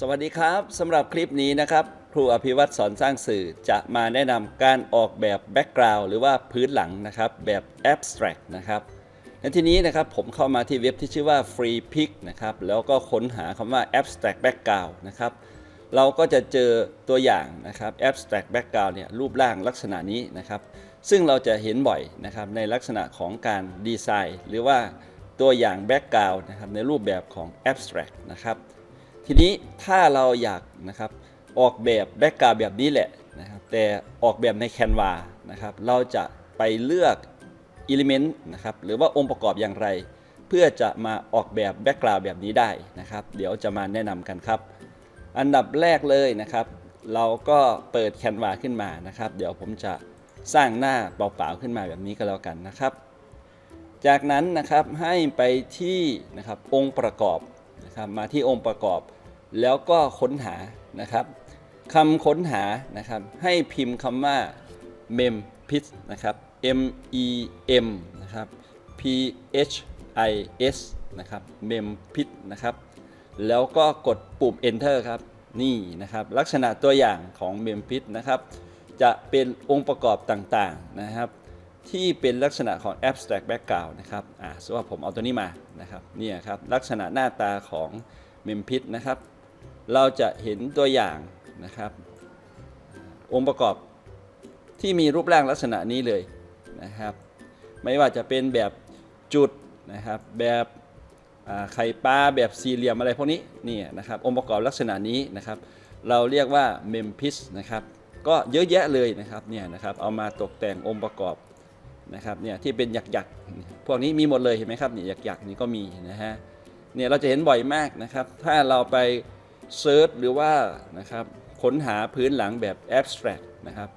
สวัสดีครับสำหรับคลิปนี้นะครับครูอภิวัตรสอนสร้างสื่อจะมาแนะนำการออกแบบแบ็กกราวด์หรือว่าพื้นหลังนะครับแบบ abstract นะครับในที่นี้นะครับผมเข้ามาที่เว็บที่ชื่อว่า Free Pick นะครับแล้วก็ค้นหาคำว่า abstract background นะครับเราก็จะเจอตัวอย่างนะครับ abstract background เนี่ยรูปร่างลักษณะนี้นะครับ ซึ่งเราจะเห็นบ่อยนะครับในลักษณะของการดีไซน์ หรือว่าตัวอย่างแบ็กกราวด์นะครับในรูปแบบของ abstract นะครับ ทีนี้ถ้าเราอยากนะครับออกแบบแบ็กกราวแบบนี้แหละนะครับแต่ออกแบบในแคนวานะครับเราจะไปเลือกอิเลเมนต์นะครับหรือว่าองค์ประกอบอย่างไร เพื่อจะมาออกแบบแบ็กกราวแบบนี้ได้นะครับ เดี๋ยวจะมาแนะนำกันครับ อันดับแรกเลยนะครับ เราก็เปิดแคนวาขึ้นมานะครับ เดี๋ยวผมจะสร้างหน้าเปล่าๆขึ้นมาแบบนี้ก็แล้วกันนะครับ จากนั้นนะครับให้ไปที่นะครับองค์ประกอบ นะครับมาที่องค์ประกอบ แล้วก็ค้นหานะครับคำค้นหานะครับให้พิมพ์คำว่า mem pis นะครับ m e m นะครับ p h i s นะครับ mem pis นะครับแล้วก็กดปุ่ม enter ครับนี่นะครับลักษณะตัวอย่างของ mem pis นะครับจะเป็นองค์ประกอบต่างๆนะครับ ที่เป็นลักษณะของ abstract background นะครับอ่าสมมติว่าผมเอาตัวนี้มานะครับเนี่ยครับลักษณะหน้าตาของ Memphis นะครับ เราจะเห็นตัวอย่างนะครับ องค์ประกอบที่มีรูปร่างลักษณะนี้เลยนะครับ ไม่ว่าจะเป็นแบบจุดนะครับ แบบไข่ปลาแบบสี่เหลี่ยมอะไรพวกนี้เนี่ยนะครับ องค์ประกอบลักษณะนี้นะครับ เราเรียกว่า Memphis นะครับ ก็เยอะแยะเลยนะครับเนี่ยนะครับ เอามาตกแต่งองค์ประกอบ นะครับเนี่ยที่เป็นหยักๆพวกนี้มีหมดเลยเห็นไหมครับเนี่ยหยักๆนี่ก็มีนะฮะเนี่ยเราจะเห็นบ่อยมากนะครับ ถ้าเราไปเซิร์ชหรือว่านะครับค้นหาพื้นหลังแบบ abstract นะครับ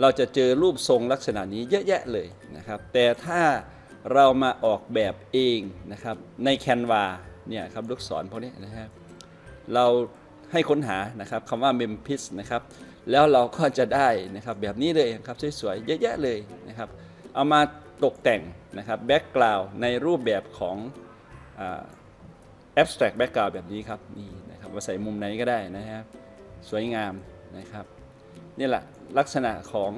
เราจะเจอรูปทรงลักษณะนี้เยอะแยะเลยนะครับ แต่ถ้าเรามาออกแบบเองนะครับใน Canva เนี่ยครับลูกศรพวกนี้นะฮะเราให้ค้นหานะครับคำว่า Memphis นะครับ แล้วเราก็จะได้นะครับแบบนี้เลยครับสวยๆเยอะแยะเลยนะครับ เอามาตกแต่งนะครับแบ็กกราวด์ในรูปแบบของแอ่า abstract background แบบนี้ครับนี่นะครับมาใส่มุมไหนก็ได้นะครับ สวยงามนะครับนี่แหละลักษณะของ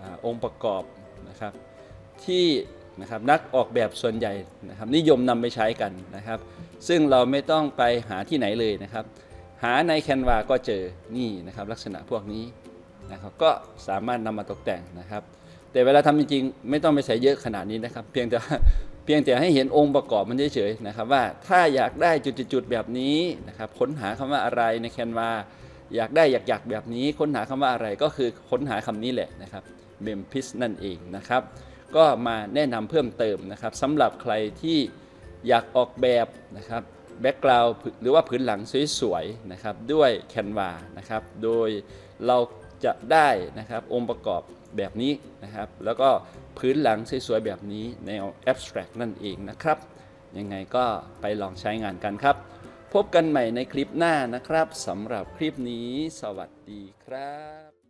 อองค์ประกอบนะครับที่นะครับนักออกแบบส่วนใหญ่นะครับนิยมนำไปใช้กันนะครับ ซึ่งเราไม่ต้องไปหาที่ไหนเลยนะครับ หาใน Canva ก็เจอนี่นะครับลักษณะพวกนี้นะครับก็สามารถนำมาตกแต่งนะครับ แต่เวลาทำจริงๆไม่ต้องไปใส่เยอะขนาดนี้นะครับ เพียงแต่เพียงแต่ให้เห็นองค์ประกอบมันเฉยๆนะครับ ว่าถ้าอยากได้จุดๆแบบนี้นะครับค้นหาคำว่าอะไรในแคนวาอยากได้อยากๆแบบนี้ค้นหาคำว่าอะไรก็คือค้นหาคำนี้แหละนะครับเมมพิสนั่นเองนะครับ ก็มาแนะนำเพิ่มเติมนะครับสำหรับใครที่อยากออกแบบนะครับแบ็กกราวด์หรือว่าพื้นหลังสวยๆนะครับด้วยแคนวานะครับ โดยเราจะได้นะครับองค์ประกอบ แบบนี้นะครับ แล้วก็พื้นหลังสวยๆแบบนี้แนว abstract นั่นเองนะครับ ยังไงก็ไปลองใช้งานกันครับ พบกันใหม่ในคลิปหน้านะครับสำหรับคลิปนี้ สวัสดีครับ